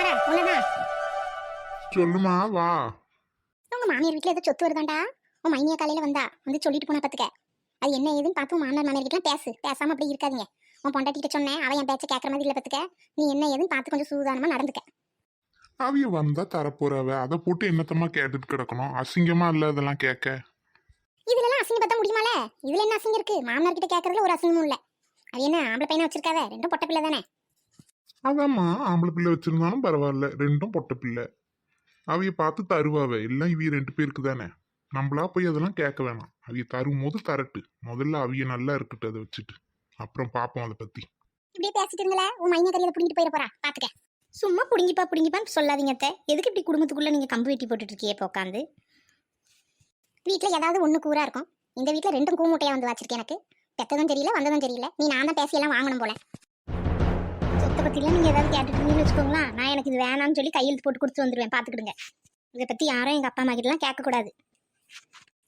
மாறா உன்னதான் சொல்லுமா வா. உங்க மாமியார் வீட்டுல ஏதோ சொத்து வருதாண்டா? உன் மைனியா காலையில வந்தா வந்து சொல்லிட்டு போனா பாத்துக்க. அது என்ன ஏதுன்னு பார்த்து மாமனார் மாமியார் கிட்ட பேசு. பேசாம அப்படி இருக்காதீங்க. உன் பொண்டாட்டிட்ட சொன்னேன் அவன் என் பேச்ச கேட்கற மாதிரி இல்ல பாத்துக்க. நீ என்ன ஏதுன்னு பார்த்து கொஞ்சம் சூதானமா நடந்துக்க. அவிய வந்தா தரப்போறவ. அதை போட்டு என்னத்தம்மா கேட்டுட்டு கிடக்கணும்? அசிங்கமா இல்ல இதெல்லாம் கேட்க இதுல எல்லாம் அசிங்க பார்த்தா முடியுமால? இதுல என்ன அசிங்கம் இருக்கு? மாமனார் கிட்ட கேட்கறதுல ஒரு அசிங்கமும் இல்ல. அது என்ன ஆம்பளை பையனா வச்சிருக்காத ரெண்டும் பொட்ட பிள்ளை தானே? அதாம்மா ஆம்பளை பிள்ளை வச்சிருந்தாலும் பரவாயில்ல ரெண்டும் பொட்ட பிள்ளை. அவைய பார்த்து தருவாவ எல்லாம் இவிய ரெண்டு பேருக்கு தானே. நம்மளா போய் அதெல்லாம் கேட்க வேணாம். அவைய தரும் போது தரட்டு. முதல்ல அவிய நல்லா இருக்கட்டும் அதை வச்சுட்டு. அப்புறம் பார்ப்போம் அதை பத்தி. இப்படியே பேசிட்டு உன் மைனா கறியில புடிங்கிட்டு போயிட போறா? பாத்துக்க. சும்மா புடுங்கிப்பா புடுங்கிப்பான்னு சொல்லாதீங்க அத்தை. எதுக்கு இப்படி குடும்பத்துக்குள்ள நீங்க கம்பு வெட்டி போட்டுட்டு இருக்கியே இப்போ உட்காந்து வீட்ல ஏதாவது ஒண்ணு கூரா இருக்கும். இந்த வீட்ல ரெண்டும் கூமுட்டையா வந்து வச்சிருக்கேன் எனக்கு. பெத்ததும் தெரியல வந்ததும் தெரியல. நீ நான் தான் பேசி எல்லாம் வாங்கணும் போல. சொத்தை பத்திலாம் ஏதாவது கேட்டுட்டு வச்சுக்கோங்களேன். நான் எனக்கு இது வேணாம்னு சொல்லி கையெழுத்து போட்டு கொடுத்து வந்துருவேன். பார்த்துக்கிடுங்க இதை பத்தி யாரும் எங்க அப்பா அம்மா கிட்டலாம் கேட்கக்கூடாது.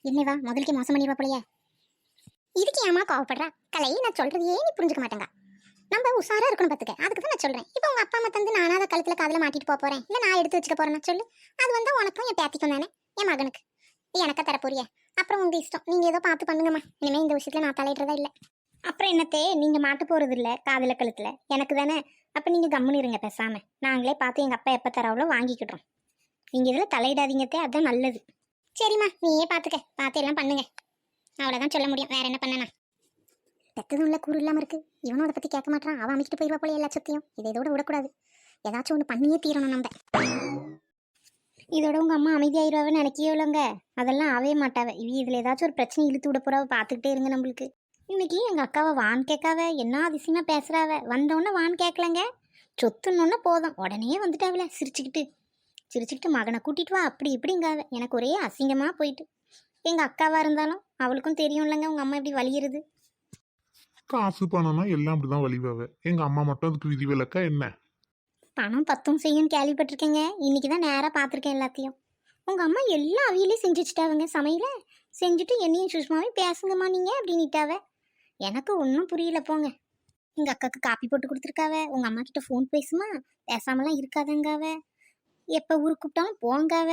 என்னவா முதலுக்கு மோசம் பண்ணிடுவா போலையே. இதுக்கு ஏமா கோவப்படுறா? கலை நான் சொல்றதையே நீ புரிஞ்சுக்க மாட்டேங்க. நம்ம உஷாரா இருக்கணும் பாத்துக்க. அதுக்கு தான் நான் சொல்றேன். இப்போ உங்க அப்பா அம்மா தந்து நானா அதை கழுத்துல காதில் மாட்டிட்டு போக போறேன். இல்லை நான் எடுத்து வச்சுக்க போறேன்னு சொல்லு. அது வந்து உனக்கும் என் பேத்திக்கும் தானே. என் மகனுக்கு. நீ எனக்கா தரப்போறிய? அப்புறம் உங்கள் இஷ்டம். நீங்க ஏதோ பார்த்து பண்ணுங்கம்மா. இனிமேல் இந்த விஷயத்துல நான் தலையிடுறதா இல்ல. அப்புறம் என்னத்தே நீங்க மாட்டு போறது இல்ல காதுல கழுத்துல. எனக்கு தானே அப்போ நீங்கள் கம்முன்னு இருங்க பேசாமல் நாங்களே பார்த்து எங்கள் அப்பா எப்போ தராவளோ வாங்கிக்கிட்டோம் நீங்கள் இதில் தலையிடாதீங்கத்தே அதுதான் நல்லது. சரிம்மா நீயே பார்த்துக்க பார்த்து எல்லாம் பண்ணுங்க. அவ்வளோதான் சொல்ல முடியும். வேற என்ன பண்ணனா பெத்ததும் இல்லை கூறு இல்லாமல் இருக்கு. இவனும் அதை பற்றி கேட்க மாட்டான். அவன் அமைக்கிட்டு போயிருவா போல எல்லா சொத்தையும். இதை இதோட விடக்கூடாது. ஏதாச்சும் ஒன்று பண்ணியே தீரணும் நம்ம. இதோட உங்கள் அம்மா அமைதியாயிருவான்னு நினைக்கவே இல்லைங்க. அதெல்லாம் ஆவே மாட்டாவே. இவ இதில் ஏதாச்சும் ஒரு பிரச்சனை இழுத்து விட போறாவ பார்த்துக்கிட்டே இருங்க நம்மளுக்கு. இன்னைக்கு எங்க அக்காவை வான் கேட்காவ என்ன அதிசயமா பேசுறாவ? வந்தோடனே வான் கேட்கலங்க சொத்துன்னொன்னே போதும். உடனே வந்துட்டாவல சிரிச்சுக்கிட்டு. சிரிச்சுக்கிட்டு மகனை கூட்டிட்டு வா அப்படி இப்படிங்காவ. எனக்கு ஒரே அசிங்கமா போயிட்டு. எங்க அக்காவா இருந்தாலும் அவளுக்கும் தெரியும் இல்லைங்க உங்க அம்மா இப்படி வலியுறது. காசு பணம்னா எல்லாம் அப்படிதான் வழிவாவ எங்க அம்மா மட்டும் அதுக்கு விதி விலக்கா என்ன? பணம் பத்தும் செய்யும் கேள்விப்பட்டிருக்கேங்க. இன்னைக்கு தான் நேராக பார்த்துருக்கேன் எல்லாத்தையும். உங்கள் அம்மா எல்லாம் அவியிலே செஞ்சு வச்சுட்டாவங்க சமையல? செஞ்சுட்டு என்னையும் சுஷ்மாவே பேசுங்கம்மா நீங்கள் அப்படின்னுட்டாவ எனக்கு ஒன்றும் புரியல போங்க. எங்கள் அக்காவுக்கு காப்பி போட்டு கொடுத்துருக்காவ. உங்கள் அம்மா கிட்ட ஃபோன் பேசுமா? பேசாமலாம் இருக்காதங்காவ. எப்போ ஊருக்கு கூப்பிட்டாலும் போங்காவ.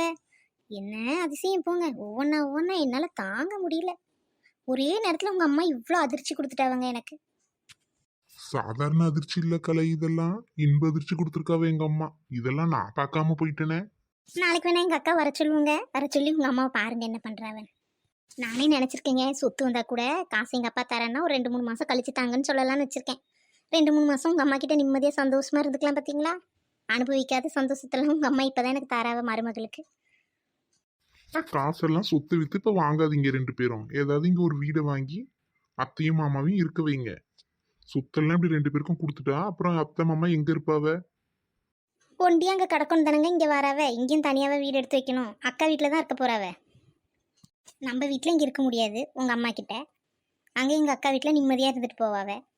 என்ன அதிசயம் போங்க. ஒவ்வொன்றா ஒவ்வொன்றா என்னால் தாங்க முடியல. ஒரே நேரத்தில் உங்கள் அம்மா இவ்வளோ அதிர்ச்சி கொடுத்துட்டாவங்க எனக்கு. சாதாரண அதிர்ச்சி இல்ல கலை இதெல்லாம். இன்ப அதிர்ச்சி கொடுத்துருக்காவ எங்க அம்மா. இதெல்லாம் நான் பார்க்காம போயிட்டேனே. நாளைக்கு வேணா எங்கள் அக்கா வர சொல்லுவோங்க வர சொல்லி உங்கள் அம்மாவை பாருங்க என்ன பண்ணுறாவன் நானே நினச்சிருக்கேங்க. சொத்து வந்தால் கூட காசு எங்கள் அப்பா தரேன்னா ஒரு ரெண்டு மூணு மாதம் கழிச்சு தாங்கன்னு சொல்லலாம்னு வச்சுருக்கேன். ரெண்டு மூணு மாதம் உங்கள் அம்மா கிட்ட நிம்மதியாக சந்தோஷமாக இருந்துக்கலாம் பார்த்தீங்களா அனுபவிக்காத சந்தோஷத்தெல்லாம் உங்கள் அம்மா இப்போ தான் எனக்கு தராவ மருமகளுக்கு. காசெல்லாம் சொத்து வித்து இப்ப வாங்காதீங்க ரெண்டு பேரும். ஏதாவது இங்க ஒரு வீடை வாங்கி அத்தையும் மாமாவையும் இருக்க வைங்க. சொத்தெல்லாம் இப்படி ரெண்டு பேருக்கும் கொடுத்துட்டா அப்புறம் அத்தை மாமா எங்க இருப்பாவ? ஒண்டியாக அங்கே கிடக்கணும் தானங்க இங்கே வராவ? இங்கேயும் தனியாகவே வீடு எடுத்து வைக்கணும். அக்கா வீட்டில் தான் இருக்க போகிறாவ நம்ம வீட்டில் இங்கே இருக்க முடியாது உங்கள் அம்மா கிட்ட. அங்கே எங்கள் அக்கா வீட்டில் நிம்மதியாக இருந்துட்டு போவாவ.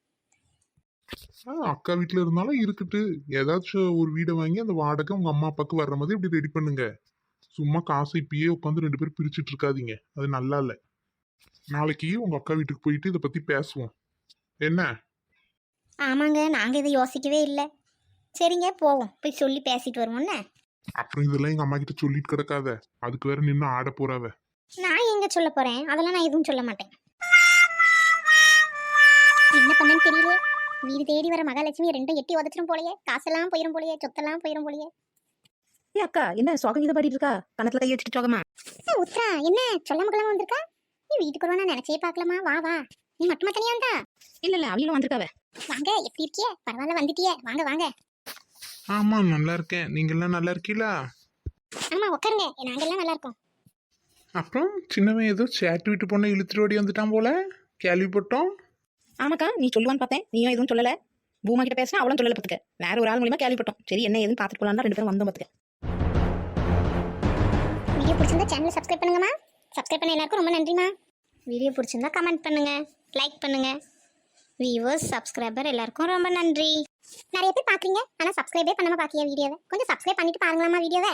ஆ, அக்கா வீட்டுல இருந்தாலும் இருக்கட்டு. ஏதாச்சும் ஒரு வீடை வாங்கி அந்த வாடகை உங்க அம்மா அப்பாவுக்கு வர்ற மாதிரி இப்படி ரெடி பண்ணுங்க. சும்மா காசை இப்பயே உட்காந்து ரெண்டு பேரும் பிரிச்சுட்டு இருக்காதீங்க. அது நல்லா இல்ல. நாளைக்கு உங்க அக்கா வீட்டுக்கு போயிட்டு இதை பத்தி பேசுவோம். என்ன? ஆமாங்க நாங்கள் இதை யோசிக்கவே இல்லை. சரிங்க போவோம். போய் சொல்லி பேசிட்டு வருவோம்ண்ணே அப்புறம் இதெல்லாம் எங்க அம்மா கிட்ட சொல்லிட்டு கிடக்காத. அதுக்கு வேற நின்று ஆட போறாவ. நான் எங்க சொல்ல போறேன்? அதெல்லாம் நான் எதுவும் சொல்ல மாட்டேன். என்ன பண்ணேன்னு தெரியல. வீடு தேடி வர மகாலட்சுமி ரெண்டும் எட்டி உதச்சிடும் போலயே. காசெல்லாம் போயிடும் போலயே. சொத்தெல்லாம் போயிடும் போலயே. ஏ அக்கா என்ன சோகம் கீதை பாடிட்டு இருக்கா? கணத்துல கை வச்சுட்டு சோகமா உத்ரா என்ன? சொல்லாம கொள்ளாம வந்திருக்கா? நீ வீட்டுக்கு வருவானா நினைச்சே பார்க்கலாமா. வா வா. நீ மட்டுமா தனியா வந்தா? இல்ல இல்ல அவங்களும் வந்திருக்காவ. வாங்க எப்படி இருக்கியே? பரவாயில்ல வந்துட்டியே. வாங்க வாங்க. ஆமா நல்லா இருக்கேன். நீங்க எல்லாம் நல்லா இருக்கீங்களா ஆமா உட்காருங்க நாங்கெல்லாம் நல்லா இருக்கோம். அப்புறம் சின்னவன் ஏதோ சேட்டு வீட்டு பொண்ணை இழுத்துட்டு ஓடி வந்துட்டான் போல. கேள்விப்பட்டோம். ஆமாக்கா நீ சொல்லுவான்னு பார்த்தேன். நீயும் எதுவும் சொல்லல. பூமா கிட்ட பேசினா அவளும் சொல்லல பத்துக்க வேற ஒரு ஆள் மூலியமா கேள்விப்பட்டோம். சரி என்ன ஏதுன்னு பார்த்துட்டு போலாம் ரெண்டு பேரும் வந்தோம் பத்துக்க வீடியோ பிடிச்சிருந்தா சேனலை சப்ஸ்கிரைப் பண்ணுங்கம்மா. சப்ஸ்கிரைப் பண்ண எல்லாருக்கும் ரொம்ப நன்றிம்மா. வீடியோ பிடிச்சிருந்தா கமெண்ட் பண்ணுங்க. லைக் பண்ணுங்க. வியூவர்ஸ் சப்ஸ்கிரைபர் எல்லாருக்கும் ரொம்ப நன்றி. நிறைய பேர் பாக்குறீங்க ஆனா சப்ஸ்கிரைபே பண்ணாம பாக்கிய வீடியோவை? கொஞ்சம் சப்ஸ்கிரைப் பண்ணிட்டு பாருங்களாமா வீடியோவை.